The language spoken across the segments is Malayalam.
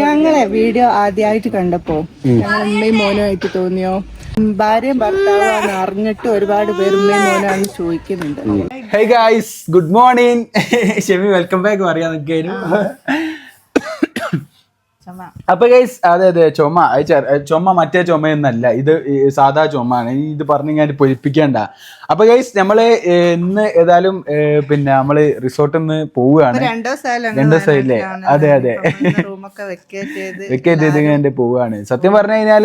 ഞങ്ങളെ വീഡിയോ ആദ്യമായിട്ട് കണ്ടപ്പോ ഉമ്മയും മോനുമായിട്ട് തോന്നിയോ? ഭാര്യയും ഭർത്താവാന്ന് അറിഞ്ഞിട്ട് ഒരുപാട് പേര് ഉമ്മയും മോനാണ് ചോദിക്കുന്നുണ്ട്. Hey guys good morning Shemi welcome back പറയാൻ നിൽക്കാനും അപ്പൊ ഗൈസ് അതെ അതെ ചുമ. ചുമ മറ്റേ ചുമയൊന്നല്ല. ഇത് സാധാ ചുമയാണ്. ഇത് പറഞ്ഞു ഞാൻ പൊരിപ്പിക്കണ്ട. അപ്പൊ ഗൈസ് നമ്മൾ ഇന്ന് ഏതായാലും പിന്നെ നമ്മൾ റിസോർട്ടിൽ നിന്ന് പോവുകയാണ്. രണ്ട് ദിവസമായില്ലേ? അതെ, അതെ. റൂമൊക്കെ വെക്കേറ്റ് ചെയ്ത് പോവാണ്. സത്യം പറഞ്ഞു കഴിഞ്ഞാൽ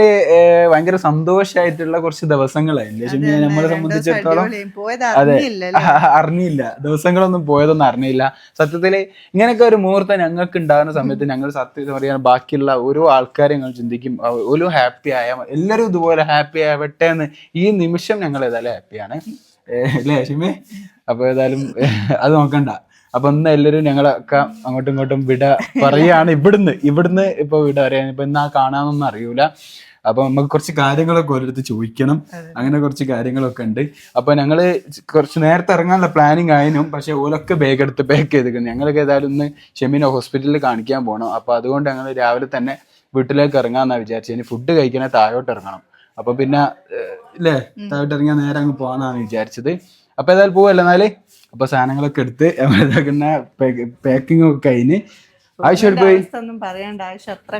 ഭയങ്കര സന്തോഷമായിട്ടുള്ള കുറച്ച് ദിവസങ്ങളായി. നമ്മളെ സംബന്ധിച്ചിടത്തോളം അതെ. അറിഞ്ഞില്ല. ദിവസങ്ങളൊന്നും പോയതൊന്നും അറിഞ്ഞില്ല. സത്യത്തിൽ ഇങ്ങനെയൊക്കെ ഒരു മുഹൂർത്തം ഞങ്ങൾക്ക് ഉണ്ടാകുന്ന സമയത്ത് ഞങ്ങൾ സത്യം പറയാൻ ബാക്കിയുള്ള ഓരോ ആൾക്കാരെ ഞങ്ങൾ ചിന്തിക്കും. ഒരു ഹാപ്പി ആയ എല്ലാവരും ഇതുപോലെ ഹാപ്പി ആവട്ടെ എന്ന് ഈ നിമിഷം ഞങ്ങൾ ഏതായാലും ഹാപ്പിയാണ്. അല്ലേ ഷിമേ? അപ്പൊ ഏതായാലും അത് നോക്കണ്ട. അപ്പൊ ഇന്ന് എല്ലാവരും ഞങ്ങളൊക്കെ അങ്ങോട്ടും ഇങ്ങോട്ടും വിട പറയാണ് ഇവിടുന്ന്. ഇവിടുന്ന് ഇപ്പൊ വിട പറയാൻ ഇപ്പൊ ഇന്ന് ആ കാണാനൊന്നും അറിയൂല. അപ്പൊ നമുക്ക് കുറച്ച് കാര്യങ്ങളൊക്കെ ഓരോരുത്തർ ചോദിക്കണം. അങ്ങനെ കുറച്ച് കാര്യങ്ങളൊക്കെ ഉണ്ട്. അപ്പൊ ഞങ്ങൾ കുറച്ച് നേരത്തെ ഇറങ്ങാനുള്ള പ്ലാനിങ് ആയിരുന്നു. പക്ഷെ ഓലൊക്കെ ബാഗ് എടുത്ത് പാക്ക് ചെയ്തിരിക്കുന്നു. ഞങ്ങൾക്ക് ഏതായാലും ഇന്ന് ഷെമിനെ ഹോസ്പിറ്റലിൽ കാണിക്കാൻ പോകണം അപ്പൊ അതുകൊണ്ട് ഞങ്ങൾ രാവിലെ തന്നെ വീട്ടിലേക്ക് ഇറങ്ങാന്നാ വിചാരിച്ചത്. ഇനി ഫുഡ് കഴിക്കണേ താഴോട്ട് ഇറങ്ങണം. അപ്പൊ പിന്നെ ഇല്ലേ? താഴോട്ട് ഇറങ്ങിയാൽ നേരെ അങ്ങ് പോകാന്നാണ് വിചാരിച്ചത്. അപ്പൊ ഏതായാലും പോവല്ലേ എന്നാൽ? അപ്പൊ സാധനങ്ങളൊക്കെ എടുത്ത് ഇതാക്കുന്ന പാക്കിംഗ് ഒക്കെ കഴിഞ്ഞ് ആവശ്യം പോയി? പറയണ്ട ആയിഷ അത്ര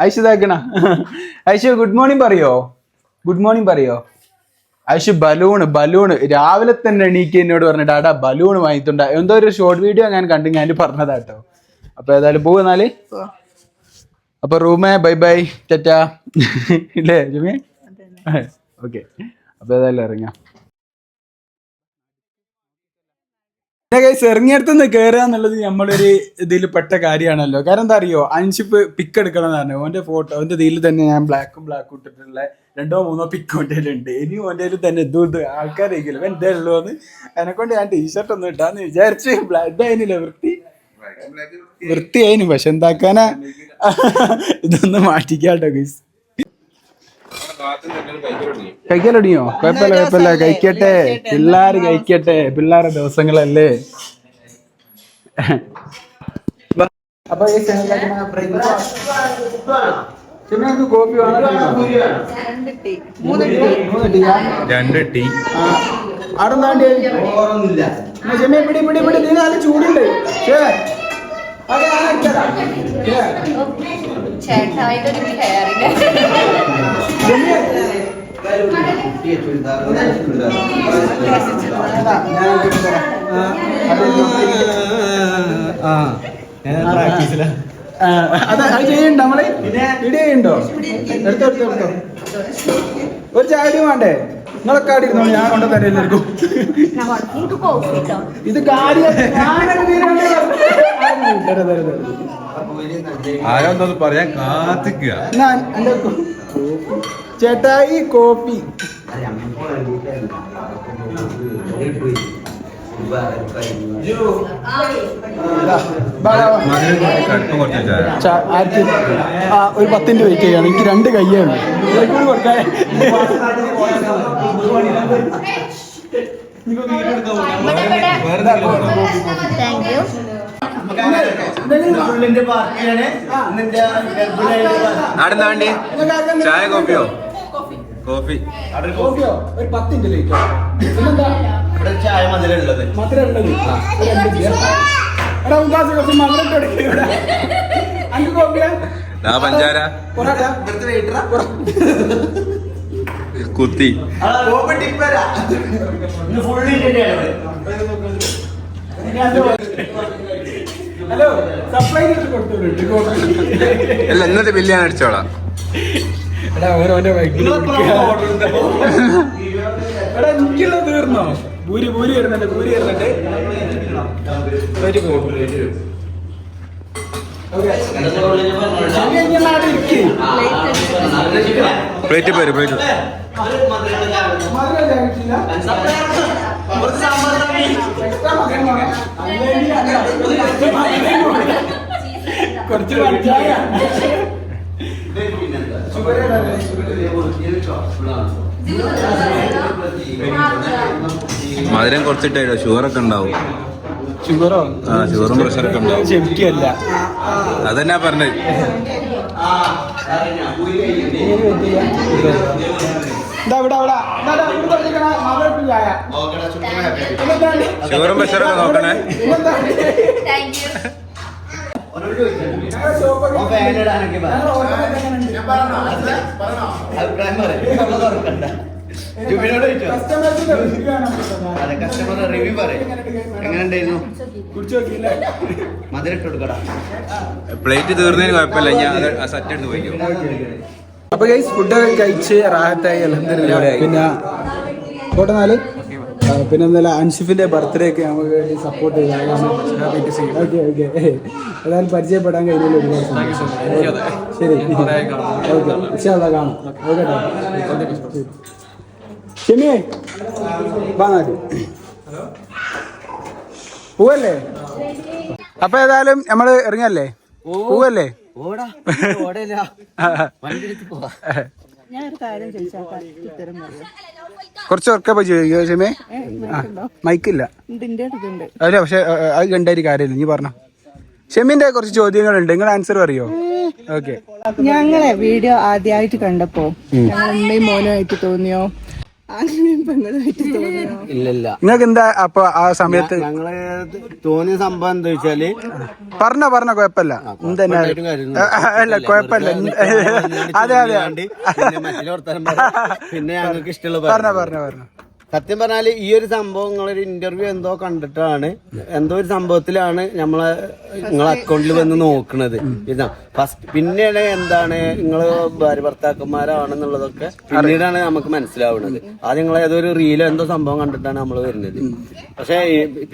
ഐഷ് ഇതാക്കണ. ആയിഷ ഗുഡ് മോർണിംഗ് പറയോ? ഗുഡ് മോർണിംഗ് പറയോ? ആയിഷ ബലൂണ് ബലൂണ് രാവിലെ തന്നെ എണീക്ക് എന്നോട് പറഞ്ഞു ഡാഡാ ബലൂൺ വാങ്ങിത്തുണ്ട എന്തോ ഒരു ഷോർട്ട് വീഡിയോ ഞാൻ കണ്ടു ഞാൻ പറഞ്ഞതാട്ടോ. അപ്പൊ ഏതായാലും പോകുന്നാൽ അപ്പൊ റൂമേ ബൈ ബൈ ടാറ്റാ. ഇല്ലേ ജുമേ? ഓക്കെ. അപ്പൊ ഏതായാലും ഇറങ്ങാം. ഗൈസ് ഇറങ്ങിയടുത്തുനിന്ന് കയറുക എന്നുള്ളത് നമ്മളൊരു ഇതിൽ പെട്ട കാര്യമാണല്ലോ. കാരണം എന്താ അറിയോ? അഞ്ചിപ്പ് പിക്ക് എടുക്കണം എന്ന് പറഞ്ഞു. ഓന്റെ ഫോട്ടോ ഓന്റെ ഇതിൽ തന്നെ ഞാൻ ബ്ലാക്കും ബ്ലാക്കും ഇട്ടിട്ടുള്ള രണ്ടോ മൂന്നോ പിക്ക് ഓന്റെ ഉണ്ട് ഇനി ഓന്റെ തന്നെ ഇതും ഇത് ആൾക്കാരെങ്കിലും എന്തേ ഉള്ളൂ എന്ന് കൊണ്ട് ഞാൻ ടീഷർട്ട് ഒന്നും ഇട്ടാന്ന് വിചാരിച്ച് ഇതായിരുന്നില്ല വൃത്തി. വൃത്തിയായിന്. പക്ഷെ എന്താക്കാനാ? ഇതൊന്ന് മാറ്റിക്കാട്ടോ ഗൈസ് കഴിക്കലൊടിയോ കുഴപ്പമില്ല കുഴപ്പമില്ല. കഴിക്കട്ടെ. പിള്ളേര് കഴിക്കട്ടെ. പിള്ളേരെ ദിവസങ്ങളല്ലേ? അപ്പൊ ഈ കോപ്പി രണ്ട് ടീ. മൂന്ന് ടീ. രണ്ട് ടീ. അവിടെ നാണ്ടി ചെമ്മീൻ പിടി പിടി പിടി. നീ നല്ല ചൂടുണ്ട്. ഛേ. നമ്മളെ എടുത്തോ എടുത്തോ ഒരു ചായ വേണ്ടേ നിങ്ങളൊക്കെ ആടി ഇരുന്നോ ഞാൻ കൊണ്ടു തരാം എല്ലാവർക്കും ഇത് കാര്യം ഞാനൊക്കെ തീരുമാനം തരാം, തരാം, തരാം. ആരോ എന്തോന്ന് പറയാൻ കാത്തിക്കുക ചേട്ടായി കോപ്പി ഒരു പത്തിന്റെ വെയിറ്റ് ചെയ്യാണ് എനിക്ക് രണ്ട് കയ്യാണ് ഇതിലേക്കൂടി കൊടുക്കാൻ. താങ്ക് യു വേണ്ടി? ചായ കോപ്പിയോ കോഫി. കോഫിയോ? ഒരു പത്തിന്റെ ചായ മധുരമുള്ളത്. മധുരം ഉള്ളത് ഒരു രണ്ട് ഇല്ല. എടാ കുറച്ച് മധുരം. അഞ്ച് കോപ്പിയാ പഞ്ചാര. കുത്തി. ഹലോ അല്ല ഇന്നത്തെ ബില്ല് ഞാൻ അടിച്ചോളാം. തീർന്നോ? ഭൂരി ഭൂരി വരുന്നുണ്ട് ഭൂരി വരുന്നുണ്ട്. ഒരു. പ്ലേറ്റ് പോര് പ്ലേറ്റ് മധുരം കുറച്ച്? മധുരം കുറച്ചിട്ടോ ഷുഗർ ഒക്കെ ഉണ്ടാവും. ഷുഗറോ? ആ ഷുഗറും പ്രഷറൊക്കെ ഉണ്ടാവും. ചെമിക്കല്ല അതെന്നാ പറഞ്ഞത് ഷുഗറും പ്രഷറൊക്കെ നോക്കണേ. കസ്റ്റമർ റിവ്യൂ പറയും? മധുരം ഇട്ട് കൊടുക്കടാ. പ്ലേറ്റ് തീർന്നതിന് കുഴപ്പമില്ല ഞാൻ അത് സെറ്റ് എടുത്ത് പോയിക്കും. അപ്പൊ ഗൈസ് ഫുഡൊക്കെ കഴിച്ച് റാഹത്തായി അലഹദില്ല പിന്നെ കോട്ടനാല് പിന്നെ ഇന്നലെ അൻഷിഫിന്റെ ബർത്ത്ഡേ ഒക്കെ നമുക്ക് വേണ്ടി സപ്പോർട്ട് ചെയ്യാം. ഓക്കെ ഓക്കെ ഏതായാലും പരിചയപ്പെടാൻ കഴിഞ്ഞില്ല ഒരുപാട് സന്തോഷം. ശരി. ഓക്കെ ഇൻഷാല്ലാ കാണാം. ഓക്കെ ഷെമിയെ വാ പോവല്ലേ? അപ്പൊ ഏതായാലും നമ്മൾ ഇറങ്ങല്ലേ പോവല്ലേ? ഓടാ ഓടല്ല വണ്ടി എടുത്ത് പോവാ. ഞാൻ ഒരു കാര്യം ചോദിച്ചാൽ ഉത്തരം പറയാം. കുറച്ച് ഉറക്കെ പോയി ചോദിക്കോ ഷെമേ മൈക്കില്ല. അല്ല പക്ഷെ അത് കണ്ടായിരിക്കും കാര്യമില്ല നീ പറഞ്ഞോ. ഷെമിന്റെ കുറച്ച് ചോദ്യങ്ങളുണ്ട് നിങ്ങൾ ആൻസർ അറിയോ ഓക്കെ ഞങ്ങളെ വീഡിയോ ആദ്യമായിട്ട് കണ്ടപ്പോ ഞങ്ങൾ ഉമ്മയും മോനുമായിട്ട് തോന്നിയോ? ഇല്ലല്ല. നിങ്ങൾക്ക് എന്താ അപ്പൊ ആ സമയത്ത്? ഞങ്ങൾ തോന്നിയ സംഭവം എന്താ വെച്ചാൽ പറഞ്ഞ പറഞ്ഞ കുഴപ്പമില്ല. അല്ല കുഴപ്പമില്ല. അതെ അതെ. പിന്നെ ഞങ്ങൾക്ക് ഇഷ്ടമുള്ള പറഞ്ഞ. പറഞ്ഞ പറഞ്ഞ. സത്യം പറഞ്ഞാൽ ഈ ഒരു സംഭവം നിങ്ങളൊരു ഇന്റർവ്യൂ എന്തോ കണ്ടിട്ടാണ് എന്തോ ഒരു സംഭവത്തിലാണ് നമ്മളെ നിങ്ങളെ അക്കൗണ്ടിൽ വന്ന് നോക്കണത്. ഫസ്റ്റ് പിന്നീട് എന്താണ് നിങ്ങൾ ഭാര്യ ഭർത്താക്കന്മാരാണെന്നുള്ളതൊക്കെ പിന്നീടാണ് നമുക്ക് മനസ്സിലാവുന്നത്. ആദ്യം നിങ്ങൾ ഒരു റീലോ എന്തോ സംഭവം കണ്ടിട്ടാണ് നമ്മൾ വരുന്നത്. പക്ഷേ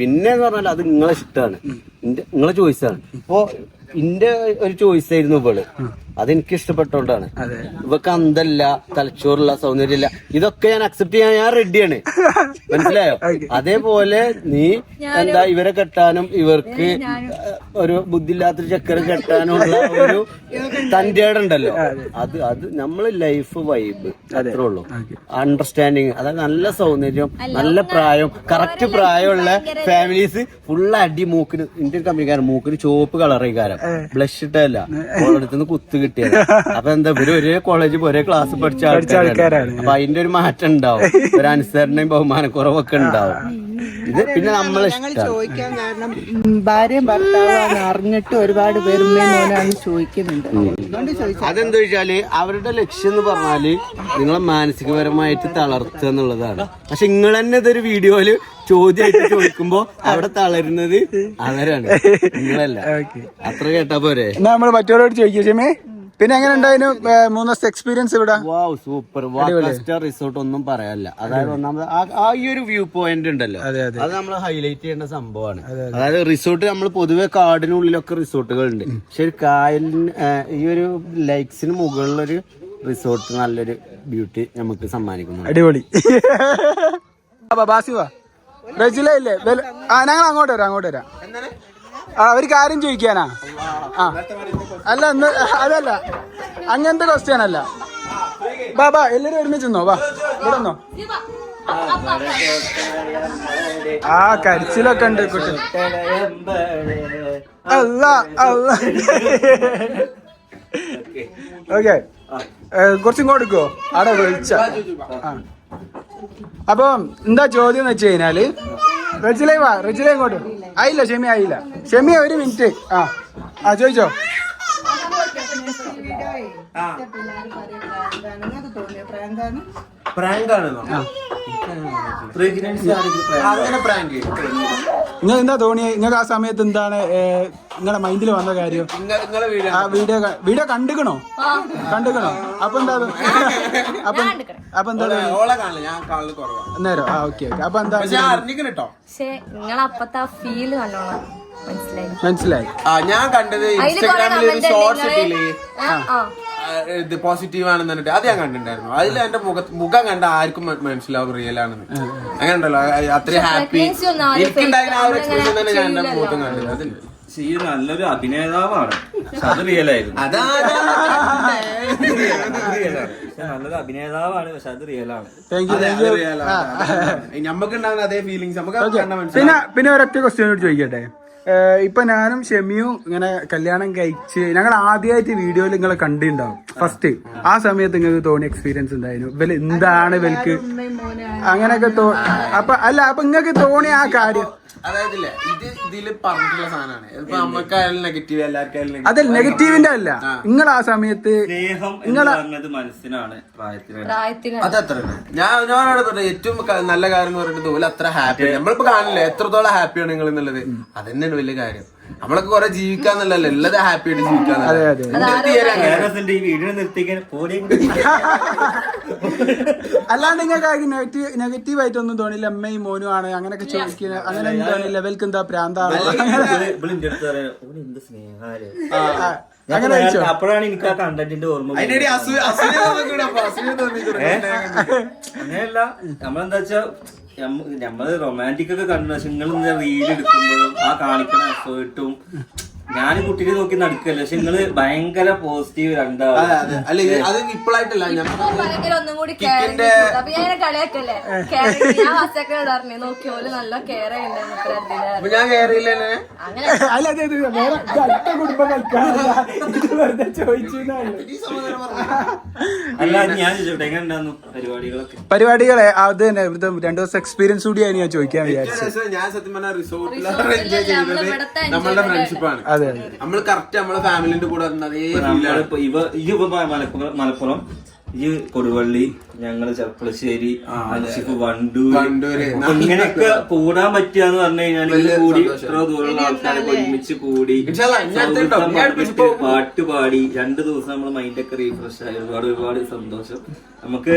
പിന്നെ എന്ന് പറഞ്ഞാൽ അത് നിങ്ങളെ ഇഷ്ടമാണ് നിങ്ങളെ ചോയ്സാണ് ഇപ്പോ ഇന്റെ ഒരു ചോയ്സ് ആയിരുന്നു ഇവൾ. അതെനിക്ക് ഇഷ്ടപ്പെട്ടോണ്ടാണ്. ഇവക്ക് അന്തല്ല തലച്ചോറില്ല സൗന്ദര്യമില്ല ഇതൊക്കെ ഞാൻ അക്സെപ്റ്റ് ചെയ്യാൻ ഞാൻ റെഡിയാണ് മനസ്സിലായോ? അതേപോലെ നീ എന്താ ഇവരെ കെട്ടാനും ഇവർക്ക് ഒരു ബുദ്ധിയില്ലാത്തൊരു ചക്കര കെട്ടാനുള്ള ഒരു തന്റെ ഉണ്ടല്ലോ. അത്. അത് നമ്മൾ ലൈഫ് വൈബ് അത്രേ ഉള്ളൂ. അണ്ടർസ്റ്റാൻഡിങ് അതായത് നല്ല സൗന്ദര്യം നല്ല പ്രായം കറക്റ്റ് പ്രായമുള്ള ഫാമിലീസ് ഫുൾ അടി മൂക്കിന് ഇന്ത്യൻ കമ്പനിക്കാരൻ മൂക്കിന് ചുവപ്പ് കാരം ബ്ലഷ് ഇട്ടല്ല ഓളടുത്തുനിന്ന് കുത്ത് കിട്ടിയത്. അപ്പൊ എന്താ ഇവർ ഒരേ കോളേജിൽ ഒരേ ക്ലാസ് പഠിച്ച ആൾക്കാരാണ്. അപ്പൊ അതിന്റെ ഒരു മാറ്റം ഉണ്ടാവും. ഒരു അനുസരണയും ബഹുമാനക്കുറവൊക്കെ ഉണ്ടാവും. ഇത് പിന്നെ നമ്മളെ ഞങ്ങൾ ചോദിക്കാൻ കാരണം ഭാര്യയും ഭർത്താവാന്ന് അറിഞ്ഞിട്ട് ഒരുപാട് പേര് ഉമ്മയും ചോദിക്കുന്നുണ്ട് അതുകൊണ്ട് ചോദിച്ചു അതെന്താ വെച്ചാൽ അവരുടെ ലക്ഷ്യം എന്ന് പറഞ്ഞാൽ നിങ്ങളെ മാനസികപരമായിട്ട് തളർത്തുക എന്നുള്ളതാണ്. പക്ഷെ നിങ്ങൾ തന്നെ ഇതൊരു വീഡിയോയിൽ ചോദ്യമായിട്ട് ചോദിക്കുമ്പോ അവിടെ തളരുന്നത് അവരാണ്. നിങ്ങളല്ല. അത്ര കേട്ടാ പോരെ? എന്നാ നമ്മൾ മറ്റവരോട് ചോദിക്കേ പിന്നെ എങ്ങനെ ഉണ്ടായിരുന്നു? മൂന്ന് ദിവസത്തെ എക്സ്പീരിയൻസ് ഇവിടെ? വാവ് സൂപ്പർ റിസോർട്ട് ഒന്നും പറയാനില്ല. അതായത് ഒന്നാമത് ആ- ഈ ഒരു വ്യൂ പോയിന്റ് ഉണ്ടല്ലോ. അത് നമ്മൾ ഹൈലൈറ്റ് ചെയ്യേണ്ട സംഭവമാണ്. അതായത് റിസോർട്ട് നമ്മൾ പൊതുവെ കാടിനുള്ളിലൊക്കെ റിസോർട്ടുകൾ ഉണ്ട് പക്ഷെ കായലിന് ഈ ഒരു ലൈക്സിന് മുകളിലൊരു റിസോർട്ട് നല്ലൊരു ബ്യൂട്ടി നമുക്ക് സമ്മാനിക്കുന്നു അടിപൊളി. ആ, ബാസി വാ റജില ഇല്ലേ ആ ഞങ്ങൾ അങ്ങോട്ട് വരാം അങ്ങോട്ട് വരാം. ആ ഒരു കാര്യം ചോദിക്കാനാ. അല്ല അതല്ല. അങ്ങനത്തെ ക്വസ്റ്റ്യൻ അല്ല. ബാ ബാ എല്ലാരും ഒരുമിച്ച് നിന്നോ വാ. ഇവിടെ നിന്നോ. ആ കരിച്ചിലൊക്കെ ഉണ്ട് കുട്ടി. അല്ല അല്ല. ഓക്കെ. കുറച്ചും കൂടെ എടുക്കുവോ? അവിടെ വിളിച്ച. അപ്പം എന്താ ചോദ്യം എന്ന് വെച്ച് കഴിഞ്ഞാൽ റെജിലേ വാ റെജിലേ ഇങ്ങോട്ട്. ആയില്ല ഷെമി ആയില്ല. ഷെമി ഒരു മിനിറ്റ് ആ. ആ ചോദിച്ചോ. നിങ്ങൾ എന്താ തോന്നിയ നിങ്ങൾക്ക് ആ സമയത്ത് എന്താണ് നിങ്ങളുടെ മൈൻഡിൽ വന്ന കാര്യം? ആ വീഡിയോ വീഡിയോ കണ്ടുക്കണോ? കണ്ടുക്കണോ? അപ്പൊ എന്താ? അപ്പൊ അപ്പൊ എന്താ നേരോ ആ ഓക്കെ ഓക്കെ. അപ്പൊ എന്താ കേട്ടോ പക്ഷെ നിങ്ങൾ അപ്പത്തെ ആ ഫീൽ നല്ലോണം മനസ്സിലായി. ആ ഞാൻ കണ്ടത് ഇൻസ്റ്റാഗ്രാമിൽ ഒരു ഷോർട്ട് ഷോർട്സ് ഇട്ടില്ലേ? ഇത് പോസിറ്റീവ് ആണെന്ന് പറഞ്ഞിട്ട് അത് ഞാൻ കണ്ടിട്ടുണ്ടായിരുന്നു. അതിൽ എന്റെ മുഖ മുഖം കണ്ട ആർക്കും മനസ്സിലാവും റിയൽ ആണെന്ന്. അങ്ങനെ ഉണ്ടല്ലോ അത്രയും ഹാപ്പി എനിക്കുണ്ടായിരുന്ന ആ ഒരു എക്സ്പ്രഷൻ തന്നെ ഞാൻ എന്റെ. മുഖത്തും കണ്ടത്. അതുണ്ട് പക്ഷെ ഈ നല്ലൊരു അഭിനേതാവാണ്. അത് റിയൽ ആയിരുന്നു. നല്ലൊരു അഭിനേതാവാണ് പക്ഷെ അത് റിയൽ ആണ്. നമുക്ക് ഉണ്ടാകുന്ന അതേ ഫീലിങ്സ് നമുക്ക് പിന്നെ പിന്നെ ഒരൊറ്റ ക്വസ്റ്റ്യൻ ചോദിക്കട്ടെ? ഇപ്പൊ ഞാനും ഷെമിയും ഇങ്ങനെ കല്യാണം കഴിച്ച് ഞങ്ങൾ ആദ്യമായിട്ട് വീഡിയോയിൽ നിങ്ങളെ കണ്ടിണ്ടാവും. ഫസ്റ്റ് ആ സമയത്ത് നിങ്ങൾക്ക് തോന്നിയ എക്സ്പീരിയൻസ് ഉണ്ടായിരുന്നു ഇവൽ എന്താണ് വെൽക്ക് അങ്ങനെയൊക്കെ തോ അപ്പൊ അല്ല അപ്പൊ നിങ്ങൾക്ക് തോന്നിയ ആ കാര്യം അതായത് ഇല്ലേ, ഇത് ഇതിൽ പറഞ്ഞിട്ടുള്ള സാധനമാണ് ഇപ്പൊ നമുക്കായാലും നെഗറ്റീവ് എല്ലാവർക്കായാലും അതല്ല നെഗറ്റീവിന്റെ അല്ല. നിങ്ങൾ ആ സമയത്ത് മനസ്സിനാണ് അതത്ര അത് ഞാൻ ഞാനവിടെ പറഞ്ഞത് ഏറ്റവും നല്ല കാര്യം എന്ന് പറഞ്ഞിട്ട് ഓല അത്ര ഹാപ്പി നമ്മളിപ്പോ കാണില്ല എത്രത്തോളം ഹാപ്പിയാണ് നിങ്ങൾ എന്നുള്ളത്? അതന്നെയാണ് വലിയ കാര്യം. നമ്മളൊക്കെ കൊറേ ജീവിക്കാന്നല്ലല്ലോ ഉള്ളത് ഹാപ്പി ആയിട്ട് ജീവിക്കാന്നല്ല അല്ലാണ്ട് നിങ്ങൾക്ക് നെഗറ്റീവ് നെഗറ്റീവ് ആയിട്ടൊന്നും തോന്നില്ല. അമ്മയും മോനും ആണ്. അങ്ങനെയൊക്കെ ചോദിക്കുന്നത് അങ്ങനെ ഒന്നും തോന്നില്ല. ഇവർക്ക് എന്താ പ്രാന്താണ് അങ്ങനെ? അപ്പോഴാണ് എനിക്ക് ആ കണ്ടന്റിന്റെ ഓർമ്മ അങ്ങനെയല്ല. നമ്മളെന്താ വെച്ചാ ഞമ്മൾ റൊമാന്റിക് ഒക്കെ കണ്ടു പക്ഷെ നിങ്ങൾ റീൽ എടുക്കുമ്പോഴും ആ കാണിക്കുന്ന എഫേർട്ടും ഞാൻ കുട്ടിയെ നോക്കി നടക്കല്ലേ? പക്ഷെ നിങ്ങൾ ഭയങ്കര പോസിറ്റീവ് രണ്ടാ അതെ അതെ. അല്ല ഇത് അത് ഇപ്പോഴായിട്ടല്ല ഞാൻ ഭയങ്കര ഒന്നും കൂടി അപ്പൊ ഞാൻ കളിയാക്കല്ലേ? Care ചെയ്ത് ഞാൻ നോക്കി ഓൽ നല്ല കെയർ ചെയ്യണ്ടെന്ന് അപ്പൊ ഞാൻ കയറിയില്ലേ അങ്ങനെ. അല്ല അതെ അതെ വേറെ ഇത് അടുത്ത കുടുംബം കളിക്കാനില്ല ഇത് വെറുതെ ചോദിച്ചു അല്ല ഞാൻ ചോദിച്ചോട്ടെ. എങ്ങനെ ഉണ്ടായിരുന്നു പരിപാടികളൊക്കെ? പരിപാടികളെ അത് തന്നെ. ഇവിടുത്തെ രണ്ടു ദിവസം എക്സ്പീരിയൻസ് കൂടിയാണ് ഞാൻ ചോദിക്കാൻ വിചാരിച്ചത്. ഞാൻ സത്യം പറഞ്ഞ റിസോർട്ടിലാണ് Resort എൻജോയ് നമ്മളുടെ ഫ്രണ്ട്ഷിപ്പാണ് അതെ നമ്മൾ കറക്റ്റ് നമ്മളെ ഫാമിലിന്റെ കൂടെ ഇവ ഈ മലപ്പുറം മലപ്പുറം ഈ കൊടുവള്ളി ഞങ്ങൾ ചെർപ്പളശ്ശേരി അൻഷിഫ് വണ്ടൂര്. ഇങ്ങനെയൊക്കെ കൂടാൻ പറ്റിയെന്ന് പറഞ്ഞു കഴിഞ്ഞാൽ കൂടി ഇത്ര ദൂരമുള്ള ആൾക്കാരെ ഒരുമിച്ച് കൂടി പാട്ട് പാടി രണ്ടു ദിവസം നമ്മൾ മൈൻഡൊക്കെ റീഫ്രഷ് ആയി. ഒരുപാട് ഒരുപാട് സന്തോഷം. നമുക്ക്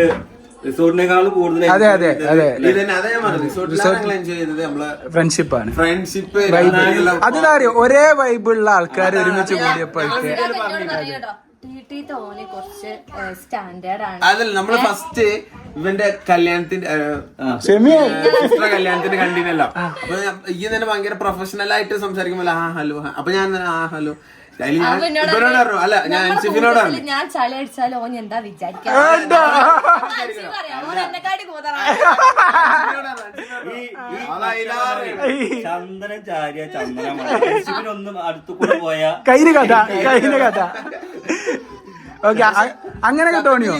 റിസോർട്ടിനേക്കാൾ കൂടുതൽ അതെ, അതെ, അതെ. ഫ്രണ്ട്ഷിപ്പാണ്. ഫ്രണ്ട്ഷിപ്പ് ഒരേ വൈബുള്ള ആൾക്കാർ ഒരുമിച്ച് കൂടിയപ്പോഴത്തെ ടി ടി തോനെ കുറച്ച് സ്റ്റാൻഡേർഡ് ആണ്. അതല്ല നമ്മൾ ഫസ്റ്റ് ഇവന്റെ കല്യാണത്തിന്റെ കല്യാണത്തിന് കണ്ടിനല്ലോ അപ്പൊ ഈ തന്നെ ഭയങ്കര പ്രൊഫഷണൽ ആയിട്ട് സംസാരിക്കുമ്പോൾ ആ ഹലോ അപ്പൊ ഞാൻ ആ ഹലോ ഞാൻ ചളി അടിച്ചാലും ഓൻ എന്താ വിചാരിക്കാ? ചന്ദനം ചാരിയ ചന്ദനം ഒന്നും അടുത്തു കൂടെ പോയ കയ്യിന് കഥ കയ്യിന് കഥ. ഓക്കെ അങ്ങനെ തോന്നിയോ?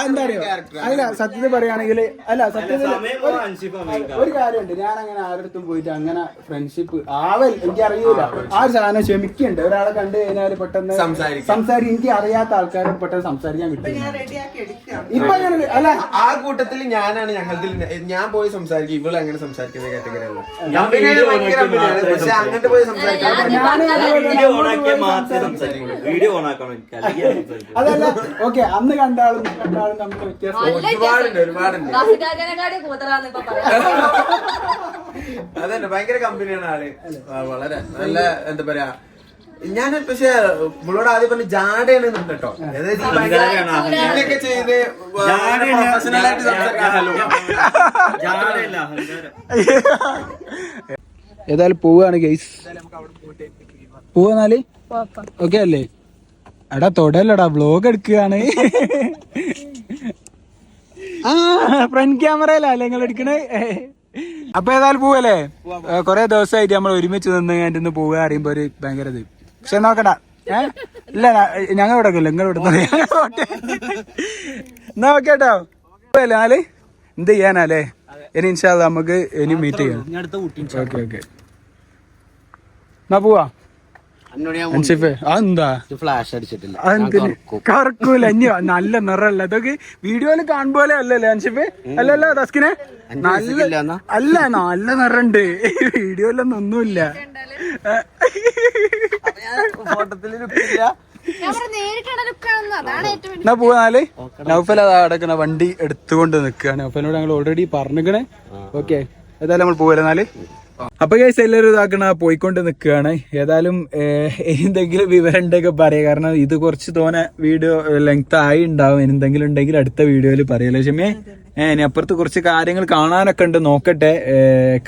എന്താ അറിയോ. അല്ല സത്യത്തിൽ പറയുകയാണെങ്കിൽ അല്ല സത്യത്തിൽ ഒരു കാര്യമുണ്ട്. ഞാൻ അങ്ങനെ ആരുടെ പോയിട്ട് അങ്ങനെ ഫ്രണ്ട്ഷിപ്പ് ആവൽ എനിക്ക് അറിയൂല ആ ഒരു സാധനം ക്ഷമിക്കുന്നുണ്ട് ഒരാളെ കണ്ടു കഴിഞ്ഞാൽ പെട്ടെന്ന് സംസാരിക്കാം. എനിക്ക് അറിയാത്ത ആൾക്കാരെ പെട്ടെന്ന് സംസാരിക്കാൻ കിട്ടും റെഡിയാക്കി എടുക്കാം. ഇപ്പൊ അങ്ങനെ അല്ല. ആ കൂട്ടത്തിൽ ഞാനാണ് ഞങ്ങളിൽ ഞാൻ പോയി സംസാരിക്കും ഇവൾ അങ്ങനെ സംസാരിക്കുന്ന കാറ്റഗറി അല്ല. പക്ഷെ അങ്ങോട്ട് പോയി സംസാരിക്കാൻ വീഡിയോ എനിക്ക് അതല്ല ഓക്കെ അന്ന് കണ്ട ആളും ഇന്ന് കണ്ട ആളും തമ്മിൽ വ്യത്യാസം ഒരുപാടുണ്ട്. ഒരുപാടുണ്ട് അതന്നെ ഭയങ്കര കമ്പനിയാണ് ആൾ. വളരെ നല്ല എന്താ പറയാ ഞാൻ പക്ഷെ മുള്ളോട് ആദ്യം പറഞ്ഞു ജാടയാണ് കേട്ടോ. ചെയ്ത്. ഏതായാലും പോവാണ് ഗൈസ് പോവാന്നാൽ ഓക്കെ അല്ലേ? എടാ തൊടല്ലടാ വ്ലോഗ് എടുക്കുകയാണ്. ആ ഫ്രണ്ട് ക്യാമറയിലല്ലേ നിങ്ങൾ എടുക്കണേ? അപ്പൊ ഏതായാലും പോവല്ലേ? കൊറേ ദിവസമായിട്ട് നമ്മൾ ഒരുമിച്ച് നിന്ന് എന്റെ ഒന്ന് പോവുക അറിയുമ്പോ ഒരു ഭയങ്കര ഇത്. പക്ഷെ നോക്കണ്ട. ഇല്ല ഞങ്ങൾ ഇവിടെ നിങ്ങൾ ഇവിടെ എന്നാ ഓക്കെ കേട്ടോ. പോവല്ലേ നാല്? എന്ത് ചെയ്യാനല്ലേ ഇനി ഇൻഷാല്ല നമുക്ക് ഇനി മീറ്റ് ചെയ്യാം. Okay okay. എന്നാ പോവാ? കറക്കൂല ഇനി നല്ല നിറല്ല ഇതൊക്കെ വീഡിയോയിൽ കാണുമ്പോലെ അല്ലല്ലേ അൻഷിഫ് അല്ലല്ലോ ദസ്കിനെ നല്ല അല്ല നല്ല നിറണ്ട്. വീഡിയോയിലൊന്നും ഒന്നുമില്ല. എന്നാ പോവാൽ നൗഫൽ അതാ അടക്കണ വണ്ടി എടുത്തുകൊണ്ട് നിൽക്കുകയാണ് നൗഫലിനോട് ഞങ്ങൾ ഓൾറെഡി പറഞ്ഞിക്കണേ. ഓക്കെ ഏതായാലും നമ്മൾ പോവല്ലേ എന്നാൽ അപ്പൊ ഗൈസ് എല്ലാവരും ഇതാക്കണ പോയിക്കൊണ്ട് നിൽക്കുകയാണ് ഏതായാലും എന്തെങ്കിലും വിവരം ഉണ്ടെങ്കിൽ പറയാം. കാരണം ഇത് കുറച്ച് തോനെ വീഡിയോ ലെങ്ത് ആയി ഉണ്ടാവും. എന്തെങ്കിലും ഉണ്ടെങ്കിൽ അടുത്ത വീഡിയോയിൽ പറയാലോ. ക്ഷമേ ഏഹ് ഇനി അപ്പുറത്ത് കുറച്ച് കാര്യങ്ങൾ കാണാനൊക്കെ ഉണ്ട്. നോക്കട്ടെ.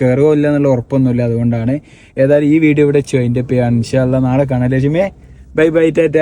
കയറുകയോ ഇല്ല എന്നുള്ള ഉറപ്പൊന്നുമില്ല. അതുകൊണ്ടാണ്. ഏതായാലും ഈ വീഡിയോ ഇവിടെ വെച്ച് അതിന്റെ ഇൻഷാല്ല നാളെ കാണാം ലക്ഷ്മിയെ ബൈ ബൈ ടാറ്റ.